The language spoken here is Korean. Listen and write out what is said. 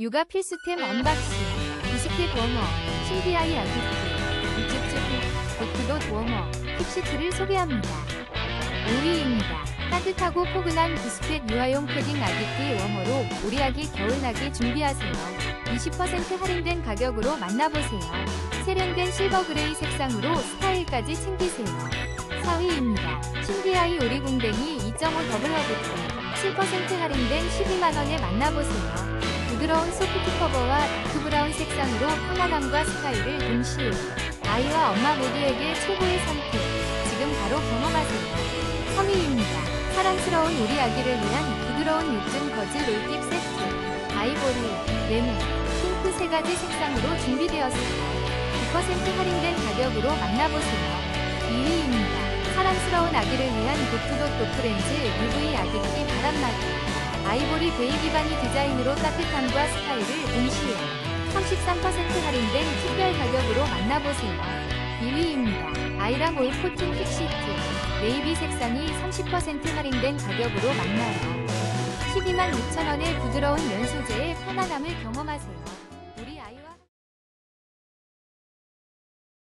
육아 필수템 언박싱, 비스킷 워머, 신비아이 아기트, 우쭈쭈, 도크도 워머, 힙시트를 소개합니다. 5위입니다. 따뜻하고 포근한 비스킷 유아용 패딩 아기띠 워머로 우리 아기 겨울나기 준비하세요. 20% 할인된 가격으로 만나보세요. 세련된 실버 그레이 색상으로 스타일까지 챙기세요. 4위입니다. 신비아이 오리궁뎅이 2.5 더블 허브티 7% 할인된 12만원에 만나보세요. 부드러운 소프트 커버와 다크 브라운 색상으로 편안함과 스타일을 동시에 아이와 엄마 모두에게 최고의 선택. 지금 바로 경험하세요. 3위입니다. 사랑스러운 우리 아기를 위한 부드러운 육즙 거즈 롤팁 세트. 아이보리, 레몬, 핑크 세 가지 색상으로 준비되었습니다. 9% 할인된 가격으로 만나보세요. 2위입니다. 사랑스러운 아기를 위한 도프도 도프렌즈 UV 아기키 바람막이. 아이보리 베이비 바니 디자인으로 따뜻함과 스타일을 동시에 33% 할인된 특별 가격으로 만나보세요. 2위입니다. 아이랑 올 코튼 픽시트. 네이비 색상이 30% 할인된 가격으로 만나요. 12만 6천원의 부드러운 면 소재의 편안함을 경험하세요.